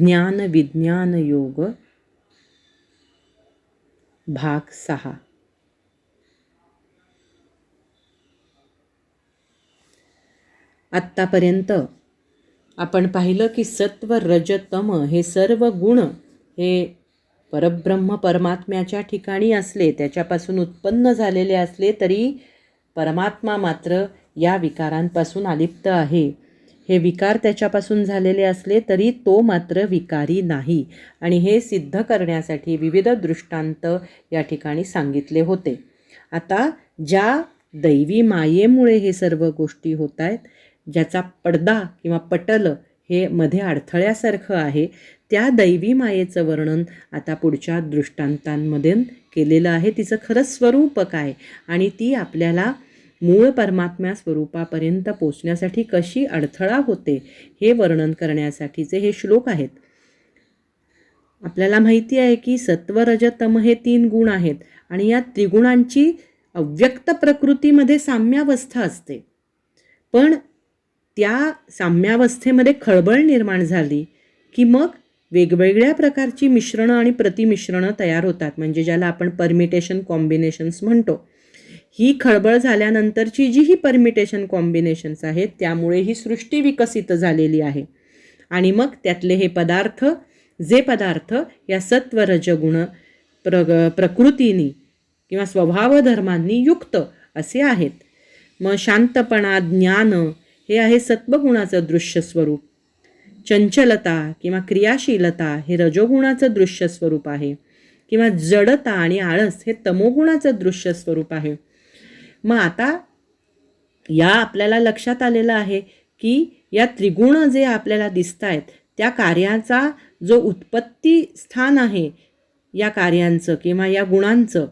ज्ञान विज्ञान योग भाग सहा. आत्तापर्यंत आपण पाहिलं की सत्व रजतम हे सर्व गुण हे परब्रह्म परमात्म्याच्या ठिकाणी असले त्याच्यापासून उत्पन्न झालेले असले तरी परमात्मा मात्र या विकारांपासून अलिप्त आहे. हे विकार त्याच्यापासून झालेले असले तरी तो मात्र विकारी नाही. आणि हे सिद्ध करण्यासाठी विविध दृष्टांत या ठिकाणी सांगितले होते. आता ज्या दैवी मायेमुळे हे सर्व गोष्टी होत आहेत ज्याचा पडदा किंवा पटल हे मध्ये अडथळ्यासारखं आहे त्या दैवी मायेचं वर्णन आता पुढच्या दृष्टांतांमध्ये केलेलं आहे. तिचं खरं स्वरूप काय? आणि ती आपल्याला मूळ परमात्म्या स्वरूपापर्यंत पोचण्यासाठी कशी अडथळा होते हे वर्णन करण्यासाठीचे हे श्लोक आहेत. आपल्याला माहिती आहे की सत्व रजतम हे तीन गुण आहेत आणि या त्रिगुणांची अव्यक्त प्रकृतीमध्ये साम्यावस्था असते. पण त्या साम्यावस्थेमध्ये खळबळ निर्माण झाली की मग वेगवेगळ्या प्रकारची मिश्रणं आणि प्रतिमिश्रणं तयार होतात. म्हणजे ज्याला आपण परमिटेशन कॉम्बिनेशन्स म्हणतो. ही खळबळ झाल्यानंतरची जी ही परमिटेशन कॉम्बिनेशन्स आहेत त्यामुळे ही सृष्टी विकसित झालेली आहे. आणि मग त्यातले हे पदार्थ जे पदार्थ या सत्वरजगुण प्र प्रकृतीनी किंवा स्वभावधर्मांनी युक्त असे आहेत. मग शांतपणा ज्ञान हे आहे सत्वगुणाचं दृश्य स्वरूप. चंचलता किंवा क्रियाशीलता हे रजोगुणाचं दृश्य स्वरूप आहे. किंवा जडता आणि आळस हे तमोगुणाचं दृश्य स्वरूप आहे. मग आता या आपल्याला लक्षात आलेलं आहे की या त्रिगुण जे आपल्याला दिसत आहेत त्या कार्याचा जो उत्पत्ती स्थान आहे या कार्यांचं किंवा या गुणांचं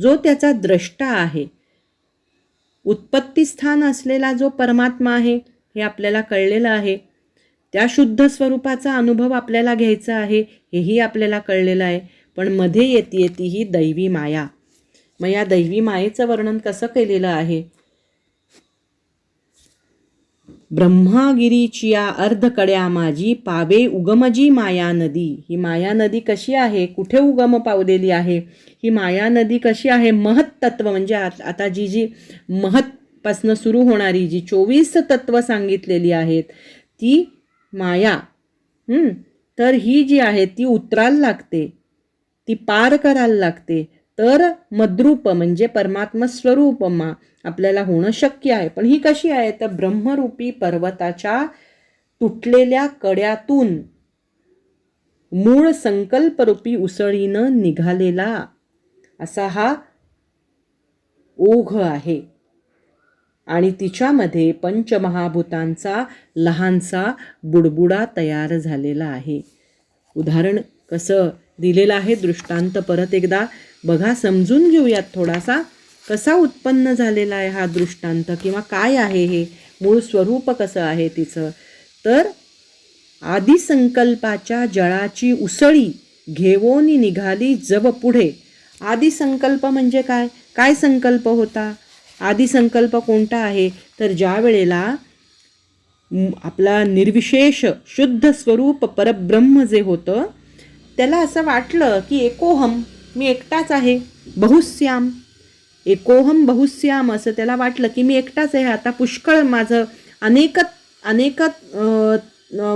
जो त्याचा द्रष्टा आहे उत्पत्ती स्थान असलेला जो परमात्मा आहे हे आपल्याला कळलेलं आहे. त्या शुद्ध स्वरूपाचा अनुभव आपल्याला घ्यायचा आहे हेही आपल्याला कळलेलं आहे. पण मध्ये येते ती ही दैवी माया. मग या दैवी मायेचं वर्णन कसं केलेलं आहे? ब्रह्मागिरीचिया अर्धकड्या माझी पावे उगमजी माया नदी. ही माया नदी कशी आहे? कुठे उगम पावलेली आहे? ही माया नदी कशी आहे? महत तत्व म्हणजे आता जी जी महत्पासनं सुरू होणारी जी चोवीस तत्व सांगितलेली आहेत ती माया. तर ही जी आहे ती उतरायला लागते ती पार करायला लागते. तर मद्रूप म्हणजे परमात्मा स्वरूपमा आपल्याला होणं शक्य आहे. पण ही कशी आहे? तर ब्रह्मरूपी पर्वताच्या तुटलेल्या कड्यातून मूळ संकल्परूपी उसळीनं निघालेला असा हा ओघ आहे. आणि तिच्यामध्ये पंचमहाभूतांचा लहानसा बुडबुडा तयार झालेला आहे. उदाहरण कसं दिलेलं आहे? दृष्टांत परत एकदा. बघा समजून घेऊयात थोडासा कसा उत्पन्न झालेला आहे हा दृष्टांत किंवा काय आहे हे. मूळ स्वरूप कसं आहे तिचं? तर आदिसंकल्पाच्या जळाची उसळी घेऊन निघाली जब पुढे. आदिसंकल्प म्हणजे काय? काय संकल्प होता? आदिसंकल्प कोणता आहे? तर ज्या वेळेला आपला निर्विशेष शुद्ध स्वरूप परब्रह्म जे होतं त्याला असं वाटलं की एकोहम. मी एकटाच आहे. बहुश्याम. एकोहम बहुश्याम असं त्याला वाटलं की मी एकटाच आहे. आता पुष्कळ माझं अनेक अनेक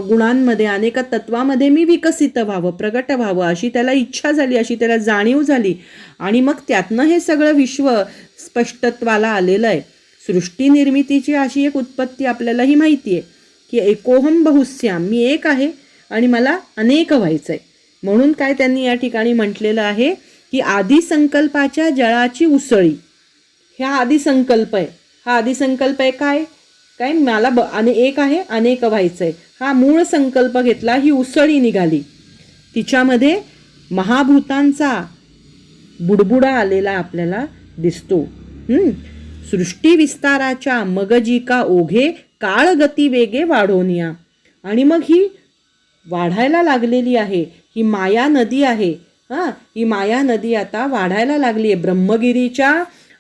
गुणांमध्ये अनेक तत्वामध्ये मी विकसित व्हावं प्रगट व्हावं अशी त्याला इच्छा झाली अशी त्याला जाणीव झाली. आणि मग त्यातनं हे सगळं विश्व स्पष्टत्वाला आलेलं आहे. सृष्टी निर्मितीची अशी एक उत्पत्ती आपल्यालाही माहिती आहे की एकोहम बहुश्याम. मी एक आहे आणि मला अनेक व्हायचं आहे म्हणून काय त्यांनी या ठिकाणी म्हटलेलं आहे की आदिसंकल्पाच्या जळाची उसळी. ह्या आदिसंकल्प आहे. हा आदिसंकल्प आहे काय? काय? मला ब आणि एक आहे अनेक व्हायचं आहे हा मूळ संकल्प घेतला ही उसळी निघाली. तिच्यामध्ये महाभूतांचा बुडबुडा आलेला आपल्याला दिसतो. सृष्टी विस्ताराच्या मगजिका ओघे काळगती वेगे वाढवनिया आणि मग ही वाढायला लागलेली आहे. ही माया नदी आहे. हां ही माया नदी आता वाढायला लागली आहे ब्रह्मगिरीच्या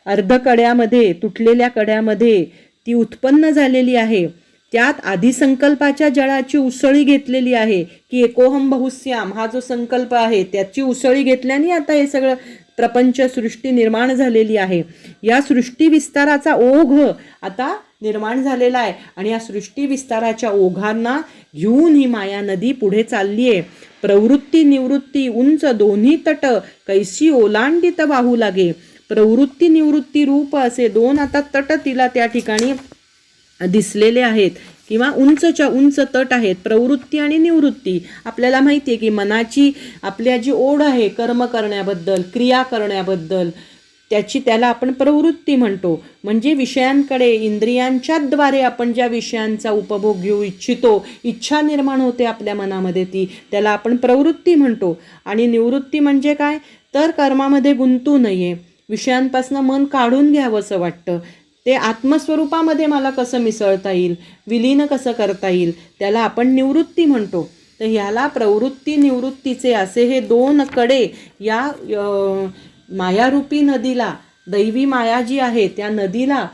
अर्धकड्यामध्ये तुटलेल्या कड्यामध्ये ती उत्पन्न झालेली आहे. त्यात आधिसंकल्पाच्या जळाची उसळी घेतलेली आहे की एकोहम बहुस्याम हा जो संकल्प आहे त्याची उसळी घेतल्याने आता हे सगळं प्रपंच सृष्टी निर्माण झालेली आहे. या सृष्टी विस्ताराचा ओघ आता निर्माण झालेला आहे आणि या सृष्टी विस्ताराच्या ओघांना घेऊन ही माया नदी पुढे चालली आहे प्रवृत्ती निवृत्ती उंच दोन्ही तट कैसी ओलांडित वाहू लागे. प्रवृत्ती निवृत्ती रूप असे दोन आता तट तिला त्या ठिकाणी दिसलेले आहेत. किंवा उंचच्या उंच तट आहेत प्रवृत्ती आणि निवृत्ती. आपल्याला माहिती आहे की मनाची आपल्या जी ओढ आहे कर्म करण्याबद्दल क्रिया करण्याबद्दल त्याची त्याला आपण प्रवृत्ती म्हणतो. म्हणजे विषयांकडे इंद्रियांच्याद्वारे आपण ज्या विषयांचा उपभोग घेऊ इच्छितो इच्छा निर्माण होते आपल्या मनामध्ये ती त्याला आपण प्रवृत्ती म्हणतो. आणि निवृत्ती म्हणजे काय? तर कर्मामध्ये गुंतू नये. विषयांपासून मन काढून घ्यावं असं वाटतं. ते आत्मस्वरूपामध्ये मला कसं मिसळता येईल? विलीन कसं करता येईल? त्याला आपण निवृत्ती म्हणतो. तर ह्याला प्रवृत्ती निवृत्तीचे असे हे दोन कडे या मायारूपी नदीला दैवी माया जी आहे त्या नदीला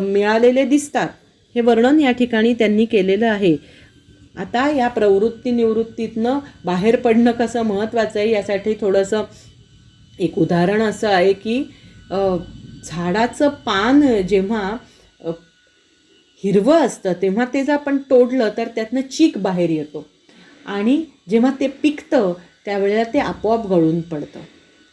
मिळालेले दिसतात. हे वर्णन या ठिकाणी त्यांनी केलेलं आहे. आता या प्रवृत्ती निवृत्तीतनं बाहेर पडणं कसं महत्त्वाचं आहे यासाठी थोडंसं एक उदाहरण असं आहे की झाडाचं पान जेव्हा हिरवं असतं तेव्हा ते जर आपण तोडलं तर त्यातनं चीक बाहेर येतो. आणि जेव्हा ते पिकतं त्यावेळेला ते आपोआप गळून पडतं.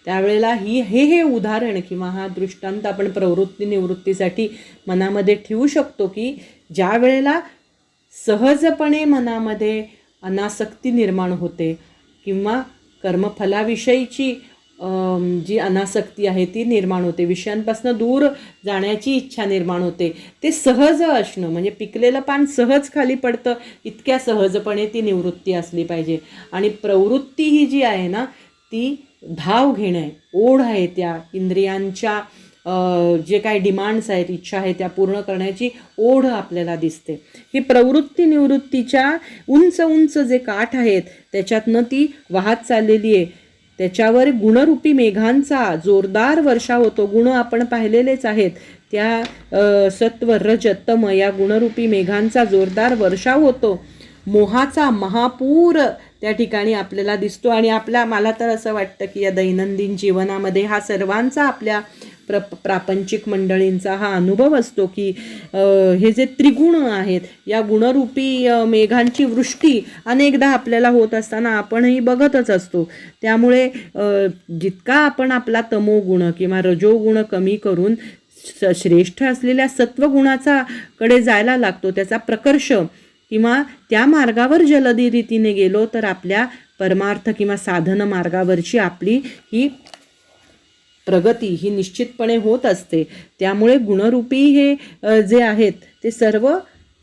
त्यावेळेला ही हे हे उदाहरण किंवा हा दृष्टांत आपण प्रवृत्ती निवृत्तीसाठी मनामध्ये ठेवू शकतो की ज्या वेळेला सहजपणे मनामध्ये अनासक्ती निर्माण होते किंवा कर्मफलाविषयीची जी अनासक्ती आहे ती निर्माण होते विषयांपासून दूर जाण्याची इच्छा निर्माण होते ते सहज असणं म्हणजे पिकलेलं पान सहज खाली पडतं इतक्या सहजपणे ती निवृत्ती असली पाहिजे. आणि प्रवृत्ती ही जी आहे ना ती धाव घेणं आहे ओढ आहे त्या इंद्रियांच्या जे काय डिमांड्स आहेत इच्छा आहे त्या पूर्ण करण्याची ओढ आपल्याला दिसते. ही प्रवृत्ती निवृत्तीच्या उंच उंच जे काठ आहेत त्याच्यातनं ती वाहत चाललेली आहे. त्याच्यावर गुणरूपी मेघांचा जोरदार वर्षा होतो. गुण आपण पाहिलेलेच आहेत. त्या सत्व रजतम या गुणरूपी मेघांचा जोरदार वर्षाव होतो. मोहाचा महापूर त्या ठिकाणी आपल्याला दिसतो. आणि आपल्या मला तर असं वाटतं की या दैनंदिन जीवनामध्ये हा सर्वांचा आपल्या प्र प्रापंचिक मंडळींचा हा अनुभव असतो की हे जे त्रिगुण आहेत या गुणरूपी मेघांची वृष्टी अनेकदा आपल्याला होत असताना आपणही बघतच असतो. त्यामुळे जितका आपण आपला तमोगुण किंवा रजोगुण कमी करून स- श्रेष्ठ असलेल्या सत्वगुणाचा कडे जायला लागतो त्याचा प्रकर्ष किंवा त्या मार्गावर जलदी रीतीने गेलो तर आपल्या परमार्थ किंवा साधन मार्गावरची आपली ही प्रगती ही निश्चितपणे होत असते. त्यामुळे गुणरूपी हे जे आहेत ते सर्व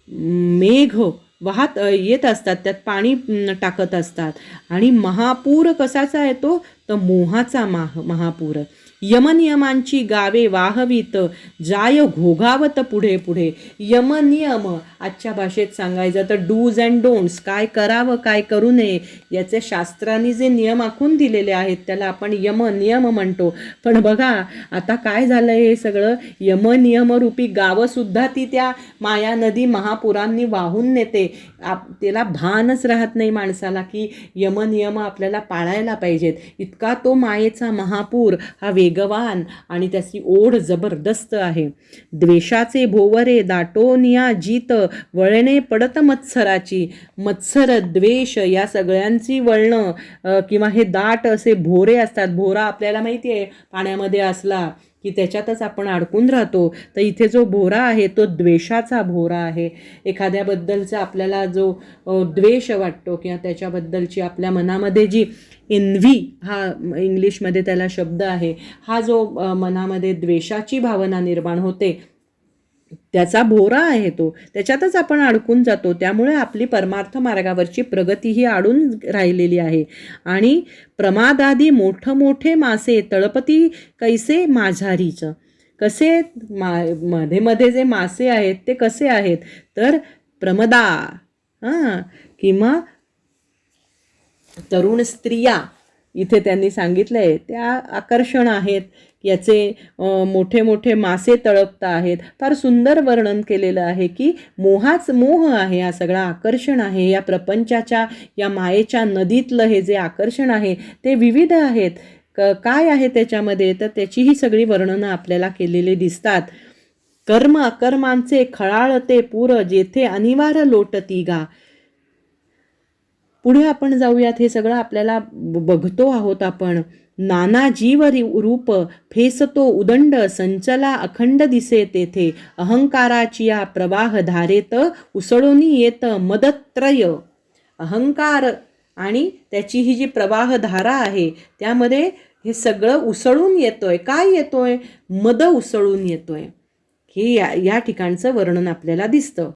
मेघ वाहत येत असतात. त्यात पाणी टाकत असतात. आणि महापूर कसाचा येतो तर मोहाचा माह महापूर. यमनियमांची गावे वाहवीत जाय घोघावत पुढे पुढे. यमनियम आजच्या भाषेत सांगायचं तर डूज अँड डोंट्स काय करावं काय करू नये याचे शास्त्रांनी जे नियम आखून दिलेले आहेत त्याला आपण यम नियम म्हणतो. पण बघा आता काय झालं हे सगळं? यमनियमरूपी गावंसुद्धा ती त्या माया नदी महापुरांनी वाहून नेते. आप त्याला भानच राहत नाही माणसाला की यमनियम आपल्याला पाळायला पाहिजेत. इतका तो मायेचा महापूर हा वेगवान आणि त्याची ओढ जबरदस्त आहे. द्वेषाचे भोवरे दाटोनिया जीत वळणे पडत मत्सराची. मत्सर द्वेष या सगळ्यांची वळणं किंवा हे दाट असे भोरे असतात. भोरा आपल्याला माहिती आहे पाण्यामध्ये असला. की त्याच्यातच आपण अडकून राहतो. तर इथे जो भोरा आहे तो द्वेषाचा भोरा आहे. एखाद्याबद्दलचा आपल्याला जो द्वेष वाटतो किंवा त्याच्याबद्दलची आपल्या मनामध्ये जी एन्व्ही हा इंग्लिशमध्ये त्याला शब्द आहे हा जो मनामध्ये द्वेषाची भावना निर्माण होते त्याचा भोरा आहे तो. त्याच्यातच आपण अडकून जातो. त्यामुळे आपली परमार्थ मार्गावरची प्रगती ही अडून राहिलेली आहे. आणि प्रमादादी मोठं मोठे मासे तळपती कैसे माझारीचं? कसे मा मध्ये मध्ये जे मासे आहेत ते कसे आहेत? तर प्रमदा हां किंवा तरुण स्त्रिया इथे त्यांनी सांगितलं आहे त्या आकर्षण आहेत. याचे मोठे मोठे मासे तळपता आहेत. फार सुंदर वर्णन केलेलं आहे की मोहाच मोह आहे हा सगळा आकर्षण आहे. या प्रपंचाच्या या मायेच्या नदीतलं हे जे आकर्षण आहे ते विविध आहेत. क काय आहे त्याच्यामध्ये? तर त्याची ही सगळी वर्णनं आपल्याला केलेली दिसतात. कर्म अकर्मांचे खळाळते पुर जेथे अनिवार्य लोटती गा पुढे आपण जाऊयात. हे सगळं आपल्याला ब- बघतो आहोत आपण. नाना जीव रूप फेसतो उदंड संचला अखंड दिसे तेथे अहंकाराची या प्रवाह धारेत उसळून येत मदत्रय. अहंकार आणि त्याची ही जी प्रवाहधारा आहे त्यामध्ये हे सगळं उसळून येतोय. काय येतोय? मद उसळून येतोय. हे या या ठिकाणचं वर्णन आपल्याला दिसतं.